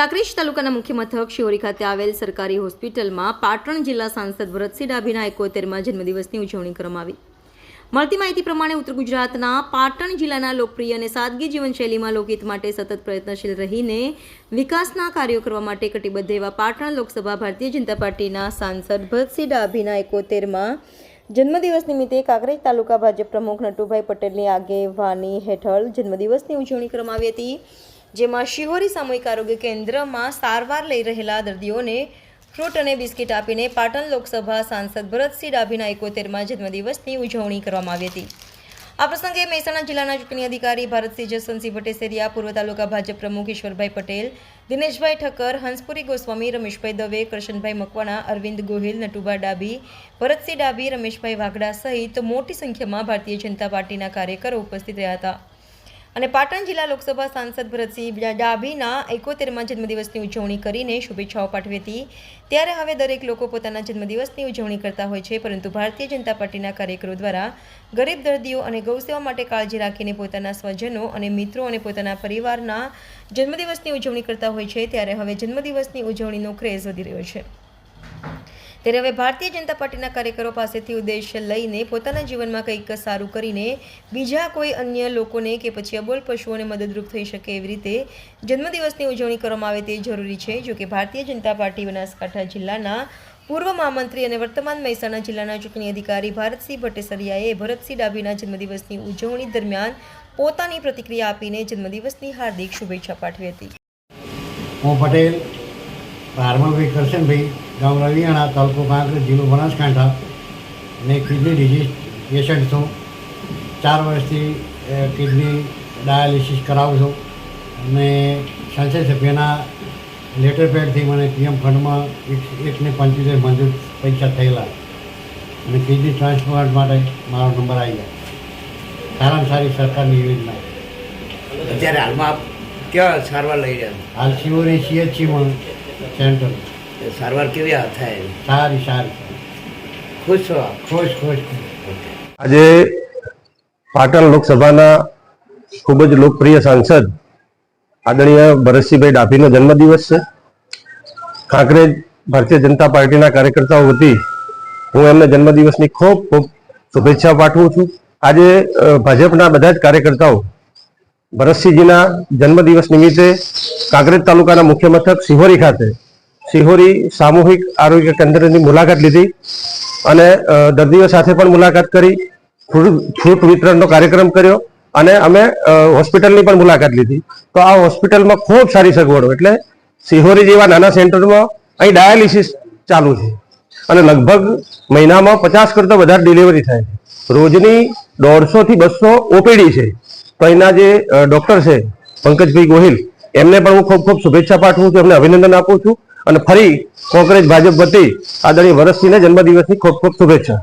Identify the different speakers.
Speaker 1: કાંકરેજ તાલુકાના મુખ્ય મથક શિહોરી ખાતે આવેલ સરકારી હોસ્પિટલમાં પાટણ જિલ્લા સાંસદ ભરતસિંહ ડાભીના એકોતેરમાં જન્મદિવસની ઉજવણી કરવામાં આવી. મળતી માહિતી પ્રમાણે ઉત્તર ગુજરાતના પાટણ જિલ્લાના લોકપ્રિય અને સાદગી જીવનશૈલીમાં લોકહિત માટે સતત પ્રયત્નશીલ રહીને વિકાસના કાર્યો કરવા માટે કટિબદ્ધ એવા પાટણ લોકસભા ભારતીય જનતા પાર્ટીના સાંસદ ભરતસિંહ ડાભીના એકોતેરમાં જન્મદિવસ નિમિત્તે કાંકરેજ તાલુકા ભાજપ પ્રમુખ નટુભાઈ પટેલની આગેવાની હેઠળ જન્મદિવસની ઉજવણી કરવામાં આવી હતી. જેમાં શિહોરી સામૂહિક આરોગ્ય કેન્દ્રમાં સારવાર લઈ રહેલા દર્દીઓને ફ્રૂટ અને બિસ્કિટ આપીને પાટણ લોકસભા સાંસદ ભરતસિંહ ડાભીના એકોતેરમાં જન્મદિવસની ઉજવણી કરવામાં આવી હતી. આ પ્રસંગે મહેસાણા જિલ્લાના ચૂંટણી અધિકારી ભારતસિંહ જસવંતસિંહ ભટ્ટેસરિયા પૂર્વ તાલુકા ભાજપ પ્રમુખ ઈશ્વરભાઈ પટેલ, દિનેશભાઈ ઠક્કર, હંસપુરી ગોસ્વામી, રમેશભાઈ દવે, કરશનભાઈ મકવાણા, અરવિંદ ગોહિલ, નટુભા ડાભી, ભરતસિંહ ડાભી, રમેશભાઈ વાઘડા સહિત મોટી સંખ્યામાં ભારતીય જનતા પાર્ટીના કાર્યકરો ઉપસ્થિત રહ્યા હતા. અને પાટણ જિલ્લા લોકસભા સાંસદ ભરતસિંહ ડાભીના એકોતેરમાં જન્મદિવસની ઉજવણી કરીને શુભેચ્છાઓ પાઠવી હતી. ત્યારે હવે દરેક લોકો પોતાના જન્મદિવસની ઉજવણી કરતા હોય છે, પરંતુ ભારતીય જનતા પાર્ટીના કાર્યકરો દ્વારા ગરીબ દર્દીઓ અને ગૌસેવા માટે કાળજી રાખીને પોતાના સ્વજનો અને મિત્રો અને પોતાના પરિવારના જન્મદિવસની ઉજવણી કરતા હોય છે. ત્યારે હવે જન્મદિવસની ઉજવણીનો ક્રેઝ વધી રહ્યો છે. ત્યારે હવે ભારતીય જનતા પાર્ટીના કાર્યકરો પાસેથી ઉદ્દેશ્ય લઈને પોતાના જીવનમાં કંઈક સારું કરીને બીજા કોઈ અન્ય લોકોને કે પછી અબોલ પશુઓને મદદરૂપ થઈ શકે એવી રીતે જન્મદિવસની ઉજવણી કરવામાં આવે તે જરૂરી છે. જોકે ભારતીય જનતા પાર્ટી બનાસકાંઠા જિલ્લાના પૂર્વ મહામંત્રી અને વર્તમાન મહેસાણા જિલ્લાના ચૂંટણી અધિકારી ભારતસિંહ ભટ્ટેસરિયાએ ભરતસિંહ ડાભીના જન્મદિવસની ઉજવણી દરમિયાન પોતાની પ્રતિક્રિયા આપીને જન્મદિવસની હાર્દિક શુભેચ્છા પાઠવી હતી.
Speaker 2: હું પટેલ ભારમલભાઈ કરશનભાઈ ગામ રવિયાણા તાલુકો કાંકરેજ જિલ્લો બનાસકાંઠા ને કિડની ડિઝીઝ પેશન્ટ છું. ચાર વર્ષથી કિડની ડાયાલિસિસ કરાવું છું. અને સંસદ સભ્યના લેટર પેડથી મને પીએમ ફંડમાં એક એકને પંચોતેર મંજૂર પૈસા થયેલા. અને કિડની ટ્રાન્સપ્લાન્ટ માટે મારો નંબર આવી ગયો. સારામાં સારી સરકારની યોજના.
Speaker 3: અત્યારે હાલમાં કેવા સારવાર લઈ રહ્યા
Speaker 2: હાલ શિવોરી સીએચસીમાં સેન્ટર.
Speaker 3: સારવાર કેવી થાય?
Speaker 2: સારી સારી
Speaker 3: ખુશ છો
Speaker 2: ખુશ ખુશ
Speaker 4: આજે પાટણ લોકસભાના ખૂબ જ લોકપ્રિય સાંસદ આદરણીય ભરતસિંહભાઈ ડાભીનો જન્મદિવસ છે. કાંકરેજ ભારતીય જનતા પાર્ટીના કાર્યકર્તાઓ વતી હું એમને જન્મદિવસની ખૂબ ખૂબ શુભેચ્છા પાઠવું છું. આજે ભાજપના બધા જ કાર્યકર્તાઓ ભરતસિંહજીના જન્મદિવસ નિમિત્તે કાંકરેજ તાલુકાના મુખ્ય મથક સિહોરી ખાતે સિહોરી સામૂહિક આરોગ્ય કેન્દ્રની મુલાકાત લીધી અને દર્દીઓ સાથે પણ મુલાકાત કરી, ફ્રૂટ વિતરણનો કાર્યક્રમ કર્યો અને અમે હોસ્પિટલની પણ મુલાકાત લીધી. તો આ હોસ્પિટલમાં ખૂબ સારી સગવડો એટલે સિહોરી જેવા નાના સેન્ટરમાં અહીં ડાયાલિસિસ ચાલુ છે અને લગભગ મહિનામાં પચાસ કરતાં વધારે ડિલિવરી થાય છે. રોજની દોઢસોથી બસો ઓપીડી છે. તો અહીંના જે ડૉક્ટર છે, પંકજભાઈ ગોહિલ, એમને પણ હું ખૂબ ખૂબ શુભેચ્છા પાઠવું છું, એમને અભિનંદન આપું છું. અને ફરી કોંગ્રેસ ભાજપ વતી આદરણીય ભરતસિંહને જન્મદિવસની ખૂબ ખૂબ શુભેચ્છા.